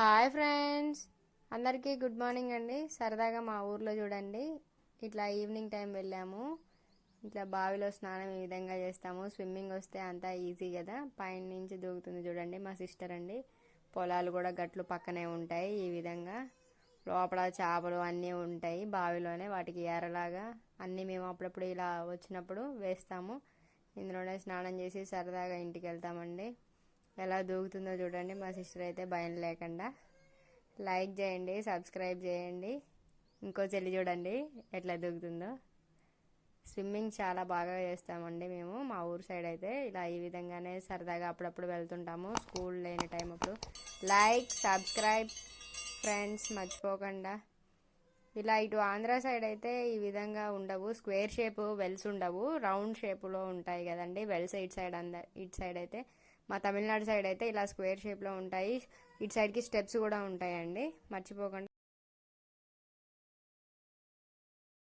Hi friends. అందరికీ good morning అండి. సరదాగా మా ఊర్లో చూడండి. ఇట్లా ఈవినింగ్ టైం వెళ్ళాము. ఇట్లా బావిలో స్నానం ఈ విధంగా చేస్తాము. స్విమ్మింగ్ వస్తే అంతా ఈజీ కదా. పైన నుంచి దూకుతుంది చూడండి మా సిస్టర్ అండి. పొలాలు కూడా గట్లు పక్కనే ఉంటాయి ఈ విధంగా. లోపల చేపలు అన్నీ ఉంటాయి బావిలోనే. వాటికి ఎరలాగా అన్నీ మేము అప్పుడప్పుడు ఇలా వచ్చినప్పుడు వేస్తాము. ఇందులోనే స్నానం చేసి సరదాగా ఇంటికి వెళ్తామండి. ఎలా దూకుతుందో చూడండి. మా సిస్టర్ అయితే భయం లేకుండా లైక్ చేయండి సబ్స్క్రైబ్ చేయండి. ఇంకో చెల్లి చూడండి ఎట్లా దూకుతుందో. స్విమ్మింగ్ చాలా బాగా చేస్తామండి మేము. మా ఊరు సైడ్ అయితే ఇలా ఈ విధంగానే సరదాగా అప్పుడప్పుడు వెళ్తుంటాము. స్కూల్ లేని టైం అప్పుడు. లైక్ సబ్స్క్రైబ్ ఫ్రెండ్స్ మర్చిపోకుండా. ఇలా ఇటు ఆంధ్ర సైడ్ అయితే ఈ విధంగా ఉండవు. స్క్వేర్ షేప్ వెల్స్ ఉండవు. రౌండ్ షేపులో ఉంటాయి కదండి. వెల్స్ ఇటు సైడ్ అంద ఇటు సైడ్ అయితే మా తమిళనాడు సైడ్ అయితే ఇలా స్క్వేర్ షేప్లో ఉంటాయి. ఇటు సైడ్కి స్టెప్స్ కూడా ఉంటాయండి. మర్చిపోకుండా